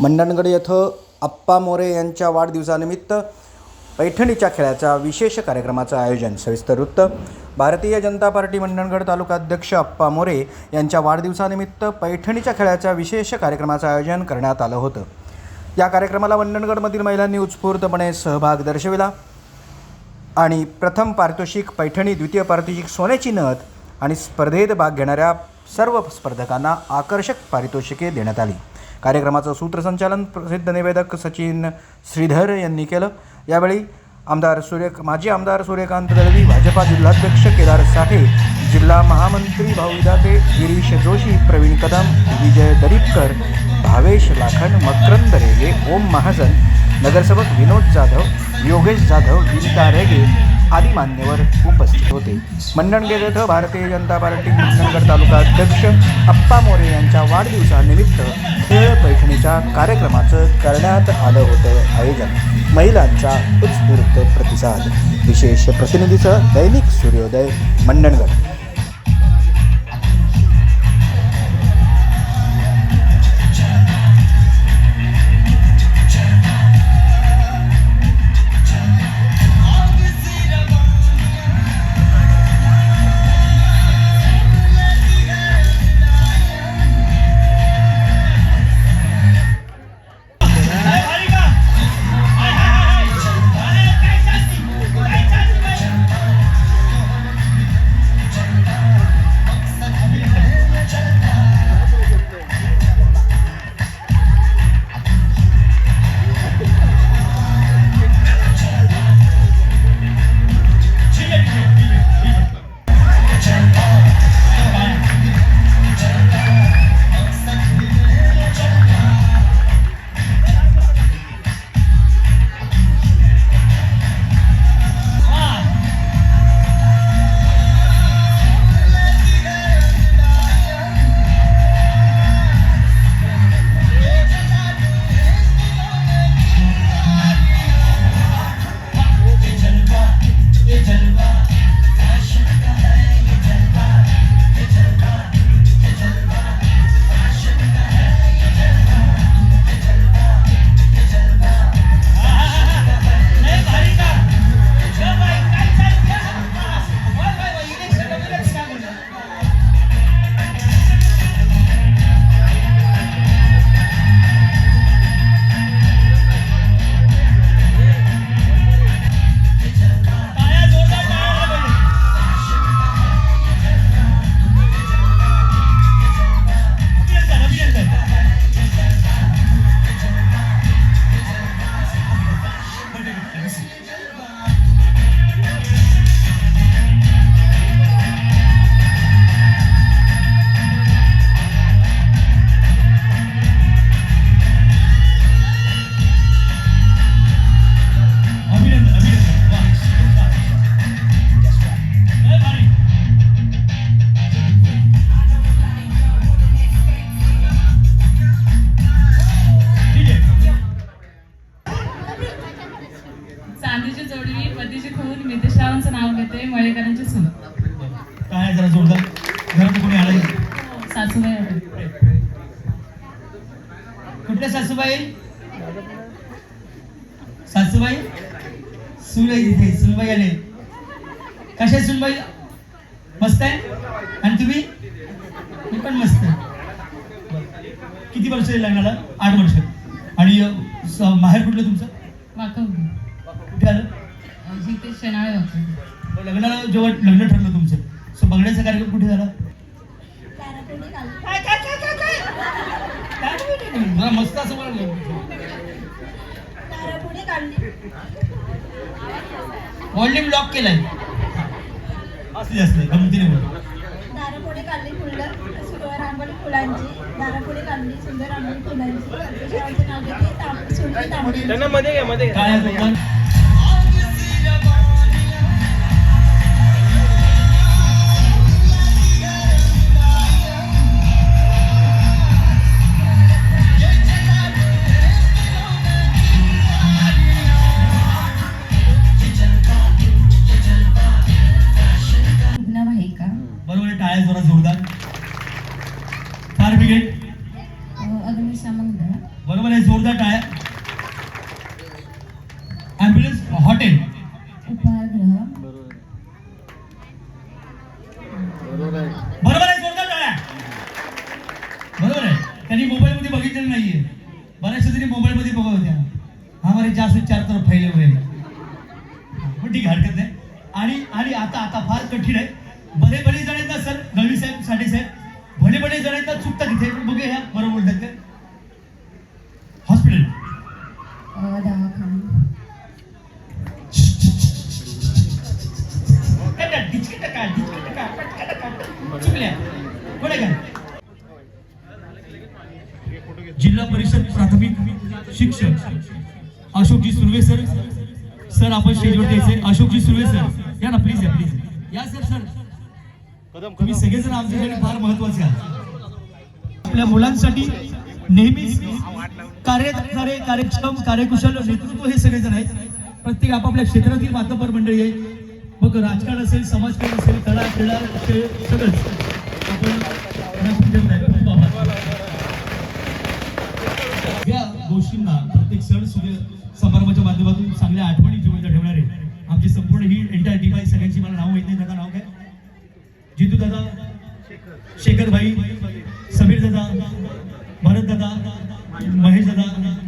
मंडणगड येथं आप्पा मोरे यांच्या वाढदिवसानिमित्त पैठणीच्या खेळाचा विशेष कार्यक्रमाचं आयोजन. सविस्तर वृत्त भारतीय जनता पार्टी मंडणगड तालुका अध्यक्ष अप्पा मोरे यांच्या वाढदिवसानिमित्त पैठणीच्या खेळाच्या विशेष कार्यक्रमाचं आयोजन करण्यात आलं होतं. या कार्यक्रमाला मंडणगडमधील महिलांनी उत्स्फूर्तपणे सहभाग दर्शविला आणि प्रथम पारितोषिक पैठणी द्वितीय पारितोषिक सोन्याची नथ आणि स्पर्धेत भाग घेणाऱ्या सर्व स्पर्धकांना आकर्षक पारितोषिके देण्यात आली. कार्यक्रमाचं सूत्रसंचालन प्रसिद्ध निवेदक सचिन श्रीधर यांनी केलं. यावेळी आमदार सूर्य माजी आमदार सूर्यकांत दळवी भाजपा जिल्हाध्यक्ष केदार साठे जिल्हा महामंत्री भाऊ दाते गिरीश जोशी प्रवीण कदम विजय दरीपकर भावेश लाखन मकरंद रेगे ओम महाजन नगरसेवक विनोद जाधव योगेश जाधव विनिता रेगे आदी मान्यवर उपस्थित होते. मंडणगेर येथं भारतीय जनता पार्टी मंडणगड तालुका अध्यक्ष अप्पा मोरे यांच्या वाढदिवसानिमित्त खेळ पैठणीच्या कार्यक्रमाचं करण्यात आलं होतं आयोजन. महिलांचा उत्स्फूर्त प्रतिसाद. विशेष प्रतिनिधीचं दैनिक सूर्योदय मंडणगड. मस्त आहे? आणि तुम्ही? मी पण मस्त आहे. किती वर्ष झाली लग्नाला? आठ वर्ष. आणि स- माहेर कुठलं तुमचं? वाकवली कुठे आलं? जिथे शेणाळे होते लग्नाला जेव्हा लग्न ठरलं तुमचं सो बघण्याचा कार्यक्रम कुठे झाला? काय काय मस्त असं बोला. लॉक केलाय. असं जास्त आहे, गमतीने बोल. दारापुढे काढली फुलं रांगोळी फुलांची. दारापुढे काढली सुंदर रांगोळी फुलांची. परदेशाचे नाव घेते तांब- सुंदर तांबडी. काय आहे तो? नाव त्यांनी मोबाईलमध्ये बघितलेलं नाहीये. बऱ्याचशा त्यांनी मोबाईलमध्ये बघत होत्या. आम्हाला जास्त चार तर फैले हुए पण ठीक हरकत नाही. आणि आणि आता आता फार कठीण आहे. भले भले जण आहेत ना सर गवी साहेब साठे साहेब भले भले जण आहेत ना चुकतात तिथे बघूया ह्या बरोबर बोलतात या प्लीज या सर सर तुम्ही सगळेजण आमच्यासाठी फार महत्त्वाचे आहात. आपल्या मुलांसाठी नेहमीच कार्य करणारे कार्यक्षम कार्यकुशल नेतृत्व हे सगळेजण आहेत. प्रत्येक आपापल्या क्षेत्रातील मातबर मंडळी आहे. मग राजकारण असेल समाजकारण असेल कला क्रीडा खेळ सगळंच. आपण. या गोष्टींना प्रत्येक सण सूर्य समारंभाच्या माध्यमातून चांगल्या आठवणी जिवंत ठेवणारे. आमची संपूर्ण ही एंटायर टीम आहे. सगळ्यांची मला नाव माहीत नाही. दादा नाव काय? जितू दादा शेखर भाई समीर दादा भरत दादा महेश दादा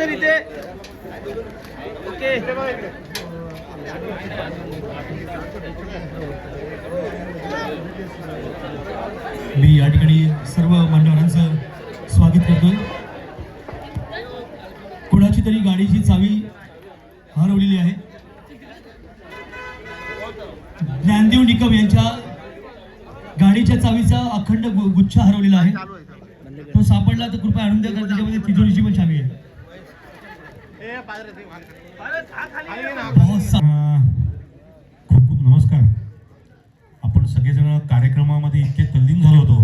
जर इथे ओके. मी या ठिकाणी सर्व मान्यवरांचं स्वागत करतोय. कुणाची तरी गाडीची चावी हरवलेली आहे. ज्ञानदेव निकम यांच्या गाडीच्या चावीचा अखंड गुच्छ हरवलेला आहे. तो सापडला तर कृपया आणून द्या त्याच्यामध्ये तिजोरीची पण चावी आहे. खूप खूप नमस्कार. आपण सगळेजण कार्यक्रमामध्ये इतके तल्लीन झालो होतो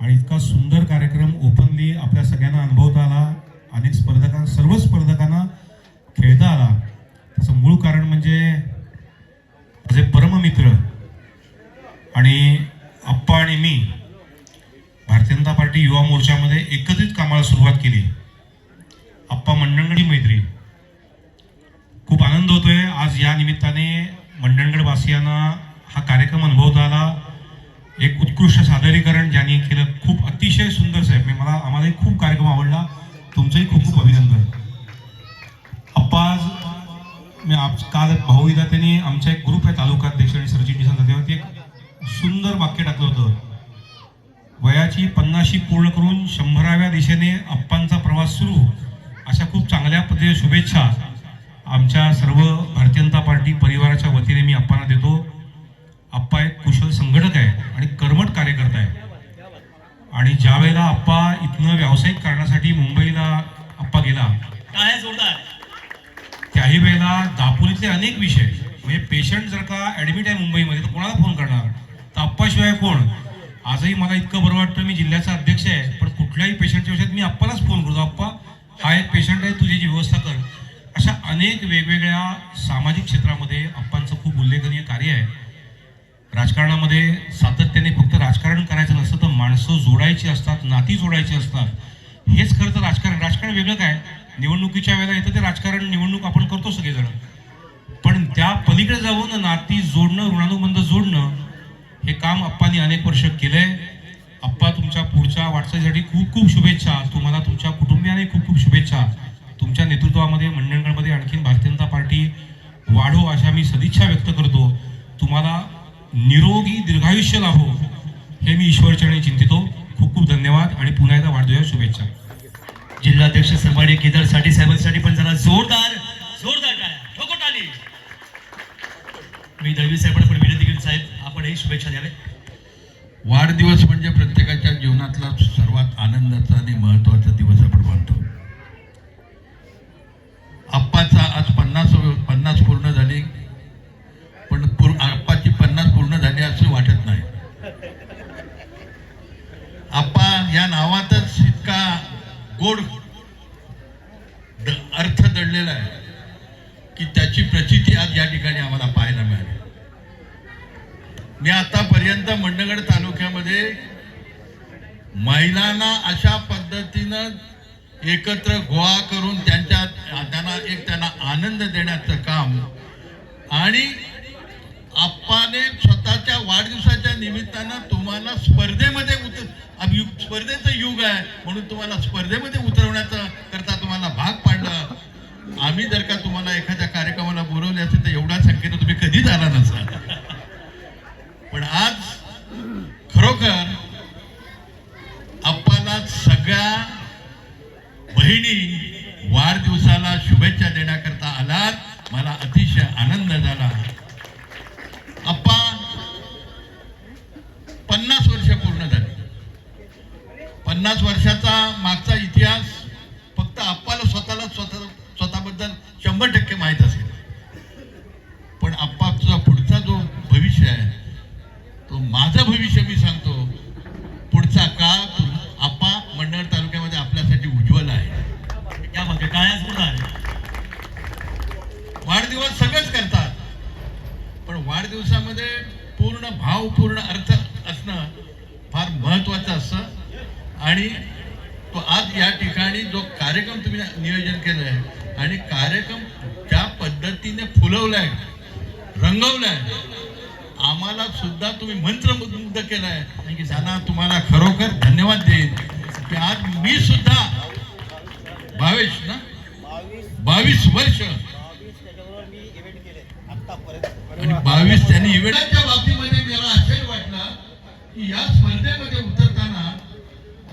आणि इतका सुंदर कार्यक्रम ओपनली आपल्या सगळ्यांना अनुभवता आला. अनेक स्पर्धकांना सर्व स्पर्धकांना खेळता आला. त्याचं मूळ कारण म्हणजे माझे परममित्र आणि आप्पा आणि मी भारतीय जनता पार्टी युवा मोर्चामध्ये एकत्रित कामाला सुरुवात केली. आप्पा मंडणगडी मैत्री. खूप आनंद होतोय. आज या निमित्ताने मंडणगडवासियांना हा कार्यक्रम अनुभवता आला. एक उत्कृष्ट सादरीकरण ज्यांनी केलं. खूप अतिशय सुंदर साहेब. मला आम्हालाही खूप कार्यक्रम आवडला. तुमचंही खूप खूप अभिनंदन. अप्पा आज मी आप काल भाऊविदा त्यांनी आमचा एक ग्रुप आहे तालुकाध्यक्ष आणि सरचिटणीस तेव्हा ते एक सुंदर वाक्य टाकलं होतं. वयाची पन्नाशी पूर्ण करून शंभराव्या दिशेने अप्पांचा प्रवास सुरू. अशा खूप चांगल्या पद्धतीने शुभेच्छा आमच्या सर्व भारतीय जनता पार्टी परिवाराच्या वतीने मी अप्पांना देतो. आप्पा एक कुशल संघटक आहे आणि कर्मठ कार्यकर्ता आहे आणि ज्या वेळेला आप्पा इथनं व्यावसायिक कारणासाठी मुंबईला आप्पा गेला त्याही वेळेला दापोलीतले अनेक विषय म्हणजे पेशंट जर का ऍडमिट आहे मुंबईमध्ये तर कोणाला फोन करणार? तर आप्पाशिवाय कोण? आजही मला इतकं बरं वाटतं मी जिल्ह्याचा अध्यक्ष आहे पण कुठल्याही पेशंटच्या विषयात मी आप्पालाच फोन करतो. आप्पा हा एक पेशंट आहे तुझी जी व्यवस्था कर. अशा अनेक वेगवेगळ्या सामाजिक क्षेत्रामध्ये आप्पांचं खूप उल्लेखनीय कार्य आहे. राजकारणामध्ये सातत्याने फक्त राजकारण करायचं नसतं तर माणसं जोडायची असतात नाती जोडायची असतात. हेच खरं तर राजकारण राजकारण वेगळं काय? निवडणुकीच्या वेळेला येतं ते राजकारण निवडणूक आपण करतो सगळेजण. पण त्या पलीकडे जाऊन नाती जोडणं ऋणानुबंध जोडणं हे काम आप्पांनी अनेक वर्ष केलंय. आप्पा तुमच्या पुढच्या वाटचालीसाठी खूप खूप शुभेच्छा. तुम्हाला तुमच्या कुटुंबियाने खूप खूप शुभेच्छा. तुमच्या नेतृत्वामध्ये मंडणगडमध्ये आणखीन भारतीय जनता पार्टी वाढो अशा मी सदिच्छा व्यक्त करतो. तुम्हाला निरोगी दीर्घायुष्य लाभो हे मी ईश्वरचरणी चिंतितो. खूप खूप धन्यवाद आणि पुन्हा एकदा वाढदिवस शुभेच्छा. जिल्हाध्यक्ष सरमाडे केदारसाठी साहेबांसाठी पण जरा जोरदार जोरदार काय मी दळवी साहेबांना पण विनंती केली साहेब आपणही शुभेच्छा द्यावे वाढदिवस म्हणजे प्रत्येकाच्या जीवनातला सर्वात आनंदाचा आणि महत्त्वाचा दिवस आपण मानतो. आप्पाचा आज पन्नास पन्नास पूर्ण झाली पण पूर- आप्पाची पन्नास पूर्ण झाली असं वाटत नाही. आप्पा या नावातच इतका गोड अर्थ दडलेला आहे की त्याची प्रचिती आज या ठिकाणी आम्हाला पाहायला मिळाली. मी आतापर्यंत मंडगड तालुक्यामध्ये महिलांना अशा पद्धतीनं एकत्र गोळा करून त्यांच्या त्यांना एक त्यांना आनंद देण्याचं काम आणि आप्पाने स्वतःच्या वाढदिवसाच्या निमित्तानं तुम्हाला स्पर्धेमध्ये उतर युग स्पर्धेचं युग आहे म्हणून तुम्हाला स्पर्धेमध्ये उतरवण्याचा करता तुम्हाला भाग पाडला. आम्ही जर का तुम्हाला एखाद्या कार्यक्रमाला बोलवले असेल तर एवढ्या संख्येनं तुम्ही कधीच आला नसाल. पण आज खरोखर आपल्याला सगळ्या बहिणी वाढदिवसाला शुभेच्छा देण्याकरता आलात. मला अतिशय आनंद झाला. आप्पा पन्नास वर्ष पूर्ण झाली. पन्नास वर्षाचा मागचा इतिहास फक्त आप्पाला स्वतःला स्वतः स्वतःबद्दल शंभर टक्के माहीत असेल पण आप्पाचा पुढचा जो भविष्य आहे तो माझं भविष्य मी सांगतो पुढचा काळ तु- आप्पा मंडळ तालुक्यामध्ये आपल्यासाठी उज्ज्वल आहे क्या म्हणते काय आहे जोरदार वाढदिवस सगळेच करतात पण वाढदिवसामध्ये पूर्ण भावपूर्ण अर्थ असणं फार महत्वाचं असतं आणि तो आज या ठिकाणी जो कार्यक्रम तुम्ही नियोजन केलंय आणि कार्यक्रम ज्या पद्धतीने फुलवलाय रंगवलाय आम्हाला सुद्धा तुम्ही मंत्रमुग्ध केलाय. की त्यांना तुम्हाला खरोखर धन्यवाद देईन. की आज मी सुद्धा बावीस ना? बावीस. वर्ष. आणि बावीस त्यांनी इव्हेंटच्या बाबतीमध्ये मला आश्चर्य वाटलं की या स्पर्धेमध्ये उतरताना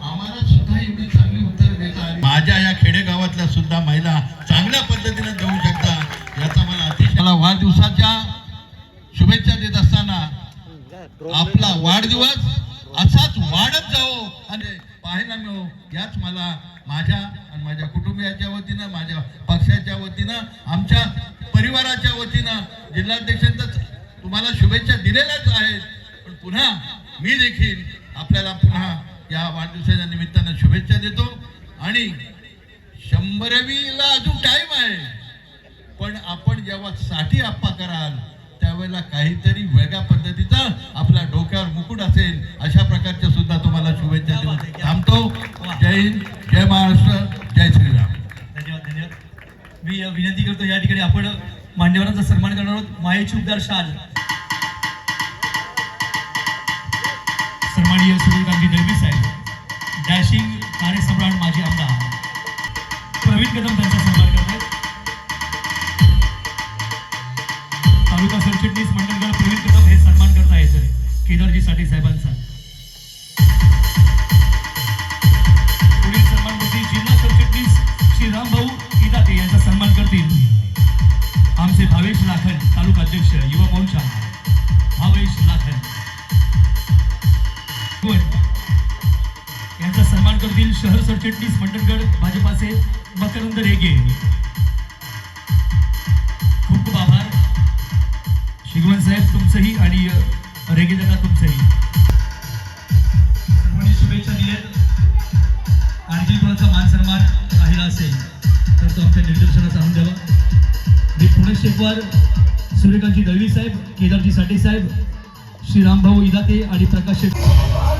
आम्हाला सुद्धा एवढी चांगली उत्तर देता आली. माझ्या या खेडेगावातल्या सुद्धा महिला चांगल्या पद्धतीने देऊ शकता याचा मला अतिशय मला वाढदिवसाच्या शुभेच्छा देत असताना आपला वाढदिवस असाच वाढत जाओ आणि पाहायला मिळो. याच मला माझ्या आणि माझ्या कुटुंबियाच्या वतीनं माझ्या पक्षाच्या वतीनं आमच्या परिवाराच्या वतीनं जिल्हाध्यक्षांचं तुम्हाला शुभेच्छा दिलेल्याच आहेत. पण पुन्हा मी देखील आपल्याला पुन्हा या वाढदिवसाच्या निमित्तानं शुभेच्छा देतो. आणि शंभरवीला अजून टाइम आहे. पण आपण जेव्हा साठी आप्पा कराल त्यावेळेला काहीतरी वेगळ्या पद्धतीचा आपल्या डोक्यावर मुकुट असेल अशा प्रकारच्या सुद्धा तुम्हाला शुभेच्छा देऊन थांबतो. जय हिंद जय महाराष्ट्र जय श्रीराम. धन्यवाद धन्यवाद. मी विनंती करतो या ठिकाणी आपण मान्यवरांचा सन्मान करणार आहोत. मायेची उद्गार शाल. सन्माननीय सूर्यकांती गांधी दळवी साहेब डॅशिंग कार्यसम्राट माजी आमदार. प्रवीण कदम त्यांचा सन्मान करत आहेत तालुका सरचिटणीस मंडळगड प्रवीण कदम हे सन्मान करता येत केदारजी साठी साहेबांचा. पुढील सन्मानपती म्हणजे जिल्हा सरचिटणीस श्री रामभाऊ इदाते यांचा सन्मान करतील. आमचे भावेश लाखन तालुका अध्यक्ष युवा मोर्चा. भावेश लाखन. शहर सरचिटणीस मंडणगड भाजपाचे मकरंद रेगे. खूप खूप आभार. शिगवण साहेब तुमचंही आणि रेगे दादा तुमचंही. सर्वांनी शुभेच्छा दिल्या आणखी कोणाचा मान सन्मान राहिला असेल तर तो आमच्या निदर्शनास आणून द्यावा. मी पुणे शेकवार सूर्यकांतजी दळवी साहेब केदारजी साठे साहेब श्री रामभाऊ इदाते आणि प्रकाश शेख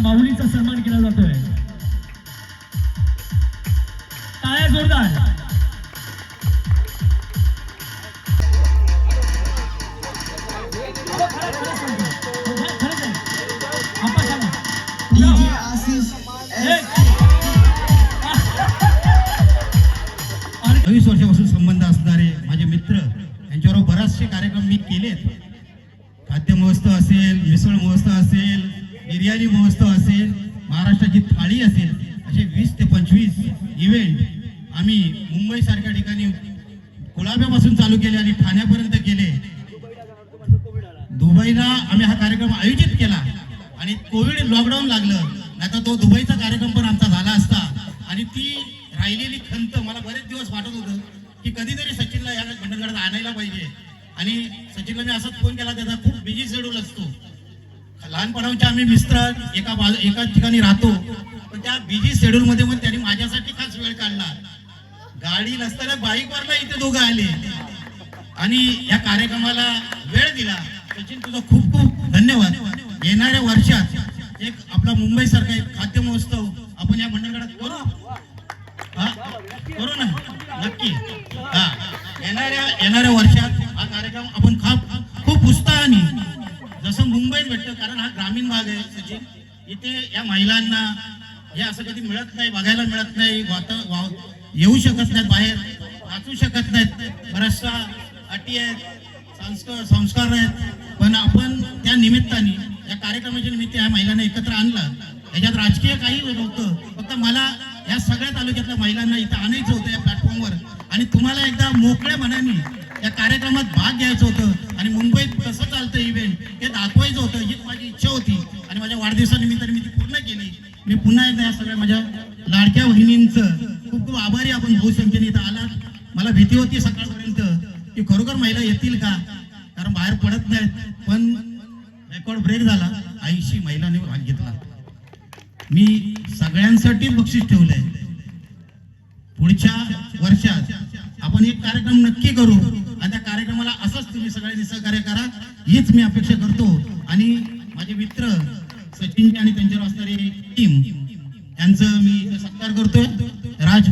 माऊलीचा सन्मान केला जातोय. टाळ्या जोरदार. सारख्या ठिकाणी कुळाब्यापासून चालू केले आणि ठाण्यापर्यंत केले. दुबईला आम्ही हा कार्यक्रम आयोजित केला आणि कोविड लॉकडाऊन लागलं. नाही तो दुबईचा कार्यक्रम पण आमचा झाला असता. आणि ती राहिलेली खंत मला बरेच दिवस वाटत होतं की कधीतरी सचिनला या मंडळात आणायला पाहिजे. आणि सचिनला मी असाच फोन केला त्याचा खूप बिझी शेड्यूल असतो. लहानपणाच्या आम्ही मिस्त्र एका बाजू एकाच ठिकाणी राहतो. पण त्या बिझी शेड्यूल मध्ये पण त्यांनी माझ्यासाठी खास वेळ काढला. गाडी नसताना बाईकवरला इथे दोघं आले. आणि या कार्यक्रमाला वेळ दिला. सचिन तुझा खूप खूप धन्यवाद. येणाऱ्या वर्षात एक आपला मुंबई सारखा एक खाद्य महोत्सव आपण या मंडळगडात करू? हा? करू ना? नक्की. हा. येणाऱ्या येणाऱ्या वर्षात हा कार्यक्रम आपण खाप खूप उत्साहाने जसं मुंबईत भेटतं कारण हा ग्रामीण भाग आहे सचिन. इथे या महिलांना हे असं कधी मिळत नाही बघायला मिळत नाही वाता येऊ शकत नाहीत बाहेर वाचू शकत नाहीत. बऱ्याचशा अटी आहेत संस्कार संस्कार आहेत. पण आपण त्या निमित्ताने या कार्यक्रमाच्या निमित्त या महिलांना एकत्र आणला. याच्यात राजकीय काही नव्हतं. फक्त मला या सगळ्या तालुक्यातल्या महिलांना इथं आणायचं होतं या प्लॅटफॉर्मवर आणि तुम्हाला एकदा मोकळ्या मनाने या कार्यक्रमात भाग घ्यायचं होतं. आणि मुंबईत कसं चालतं इव्हेंट हे दाखवायचं होतं हीच माझी इच्छा होती. आणि माझ्या वाढदिवसानिमित्ताने मी ती पूर्ण केली. मी पुन्हा एकदा या सगळ्या माझ्या लाडक्या बहिणींचं खूप खूप आभारी आपण बहुसंख्येने इथं आलात मला भीती होती सकाळपर्यंत की खरोखर महिला येतील का? कारण बाहेर पडत नाहीत. पण रेकॉर्ड ब्रेक झाला. ऐंशी महिलांनी भाग घेतला. मी सगळ्यांसाठीच बक्षीस ठेवलंय. पुढच्या वर्षात आपण एक कार्यक्रम नक्की करू आणि त्या कार्यक्रमाला असंच तुम्ही सगळ्यांनी सहकार्य करा. हीच मी अपेक्षा करतो. आणि माझे मित्र सचिनचे आणि त्यांच्यावर असणारी टीम यांचं मी सत्कार करतोय. राज